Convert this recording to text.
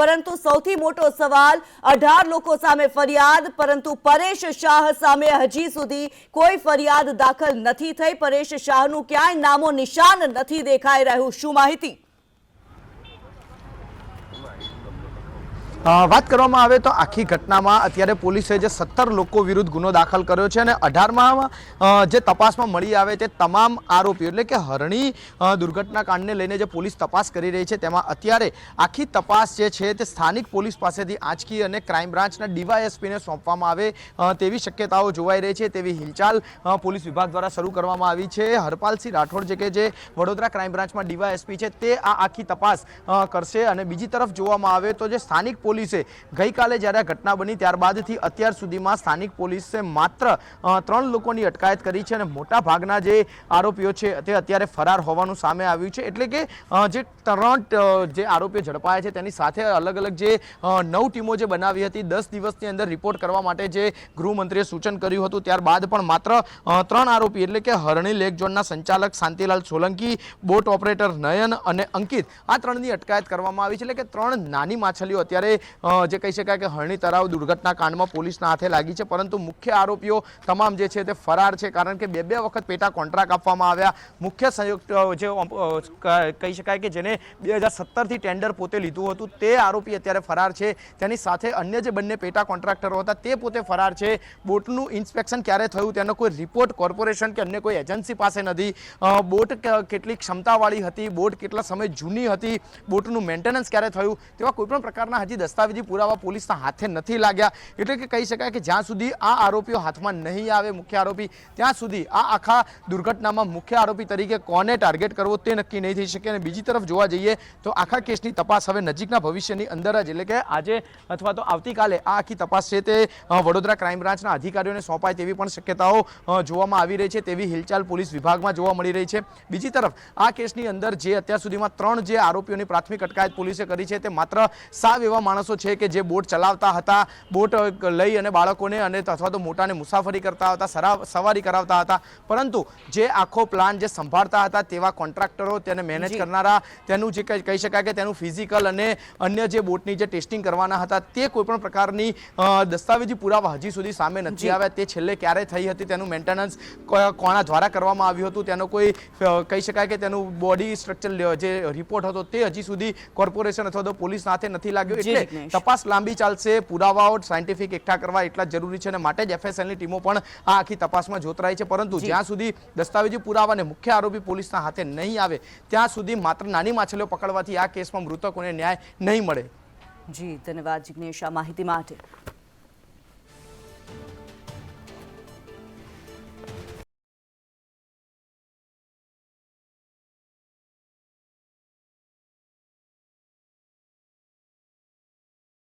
પરંતુ સૌથી મોટો સવાલ, અઢાર લોકો સામે ફરિયાદ, પરંતુ પરેશ શાહ સામે હજી સુધી કોઈ ફરિયાદ દાખલ નથી થઈ. પરેશ શાહનું ક્યાંય નામો નિશાન નથી દેખાઈ રહ્યું, શું માહિતી? વાત કરવામાં આવે તો આખી ઘટનામાં અત્યારે પોલીસે જે સત્તર લોકો વિરુદ્ધ ગુનો દાખલ કર્યો છે અને અઢારમાં જે તપાસમાં મળી આવે તે તમામ આરોપીઓ એટલે કે હરણી દુર્ઘટના કાંડને લઈને જે પોલીસ તપાસ કરી રહી છે તેમાં અત્યારે આખી તપાસ જે છે તે સ્થાનિક પોલીસ પાસેથી આંચકી અને ક્રાઇમ બ્રાન્ચના ડીવાયએસપીને સોંપવામાં આવે તેવી શક્યતાઓ જોવાઈ રહી છે, તેવી હિલચાલ પોલીસ વિભાગ દ્વારા શરૂ કરવામાં આવી છે. હરપાલસિંહ રાઠોડ જે કે જે વડોદરા ક્રાઇમ બ્રાન્ચમાં ડીવાયએસપી છે તે આ આખી તપાસ કરશે અને બીજી તરફ જોવામાં આવે તો જે સ્થાનિક પોલીસે ગઈકાલે જ્યારે ઘટના બની ત્યારબાદથી અત્યાર સુધીમાં સ્થાનિક પોલીસે માત્ર ત્રણ લોકોની અટકાયત કરી છે અને મોટા ભાગના જે આરોપીઓ છે તે અત્યારે ફરાર હોવાનું સામે આવ્યું છે. એટલે કે જે ત્રણ જે આરોપીઓ ઝડપાયા છે તેની સાથે અલગ અલગ જે નવ ટીમો જે બનાવી હતી, દસ દિવસની અંદર રિપોર્ટ કરવા માટે જે ગૃહમંત્રીએ સૂચન કર્યું હતું, ત્યારબાદ પણ માત્ર ત્રણ આરોપી એટલે કે હરણી લેક ઝોનના સંચાલક શાંતિલાલ સોલંકી, બોટ ઓપરેટર નયન અને અંકિત આ ત્રણની અટકાયત કરવામાં આવી છે. એટલે કે ત્રણ નાની માછલીઓ અત્યારે જે કહી શકાય કે હરણી તરાવ દુર્ઘટના કાંડમાં પોલીસના હાથે લાગી છે. પરંતુ મુખ્ય આરોપીઓ તમામ જે છે તે ફરાર છે. કારણ કે બે બે વખત પેટા કોન્ટ્રાક્ટ આપવામાં આવ્યા. મુખ્ય સંયુક્ત જે કહી શકાય કે જેને બે હજાર સત્તરથી ટેન્ડર પોતે લીધું હતું, તે આરોપી અત્યારે ફરાર છે. તેની સાથે અન્ય જે બંને પેટા કોન્ટ્રાક્ટરો હતા, તે પોતે ફરાર છે. બોટનું ઇન્સ્પેક્શન ક્યારે થયું તેનો કોઈ રિપોર્ટ કોર્પોરેશન કે અન્ય કોઈ એજન્સી પાસે નથી. બોટ કેટલી ક્ષમતાવાળી હતી, બોટ કેટલા સમય જૂની હતી, બોટનું મેન્ટેનન્સ ક્યારે થયું, તેવા કોઈપણ પ્રકારના હજી દસ્તાવેજી પુરાવા પોલીસના હાથે નથી લાગ્યા. એટલે કે કહી શકાય કે જ્યાં સુધી આ આરોપીઓ હાથમાં નહીં આવે, મુખ્ય આરોપી, ત્યાં સુધી આ આખા દુર્ઘટનામાં મુખ્ય આરોપી તરીકે કોને ટાર્ગેટ કરવો તે નક્કી નહીં થઈ શકે. અને બીજી તરફ જોવા જઈએ તો આખા કેસની તપાસ હવે નજીકના ભવિષ્યની અંદર જ. એટલે કે આજે અથવા તો આવતીકાલે આ આખી તપાસ છે તે વડોદરા ક્રાઇમ બ્રાન્ચના અધિકારીઓને સોંપાય તેવી પણ શક્યતાઓ જોવામાં આવી રહી છે. તેવી હિલચાલ પોલીસ વિભાગમાં જોવા મળી રહી છે. બીજી તરફ આ કેસની અંદર જે અત્યાર સુધીમાં ત્રણ જે આરોપીઓની પ્રાથમિક અટકાયત પોલીસે કરી છે તે માત્ર સાવ એવા માણસો છે કે જે બોટ ચલાવતા હતા બોટ લઈ અને બાળકોને અને અથવા તો મોટાને મુસાફરી કરતા હતા સવારી કરાવતા હતા. પરંતુ જે આખો પ્લાન જે સંભાળતા હતા તેવા કોન્ટ્રાક્ટરો તેને મેનેજ કરનારા તેનું જે કહી શકાય કે તેનું ફિઝિકલ અને અન્ય જે બોટની જે ટેસ્ટિંગ કરવાના હતા તે કોઈપણ પ્રકારની દસ્તાવેજી પુરાવા હજી સુધી સામે નથી આવ્યા. તે છેલ્લે ક્યારે થઈ હતી તેનું મેન્ટેનન્સ કોના દ્વારા કરવામાં આવ્યું હતું તેનો કોઈ કહી શકાય કે તેનું બોડી સ્ટ્રક્ચર જે રિપોર્ટ હતો તે હજી સુધી કોર્પોરેશન અથવા તો પોલીસ સાથે નથી લાગ્યો. એટલે. તપાસ લાંબી ચાલશે પુરાવાઓ સાયન્ટિફિક એકઠા કરવા એટલા જરૂરી છે અને માટે જ એફએસએલની ટીમો પણ આ આખી તપાસમાં જોતરાય છે. પરંતુ જ્યાં સુધી દસ્તાવેજી પુરાવા અને મુખ્ય આરોપી પોલીસના હાથે નહીં આવે ત્યાં સુધી માત્ર નાની માછલીઓ પકડવાથી આ કેસમાં મૃતકોને ન્યાય નહીં મળે. જી ધન્યવાદ જિજ્ઞેશ આ માહિતી માટે.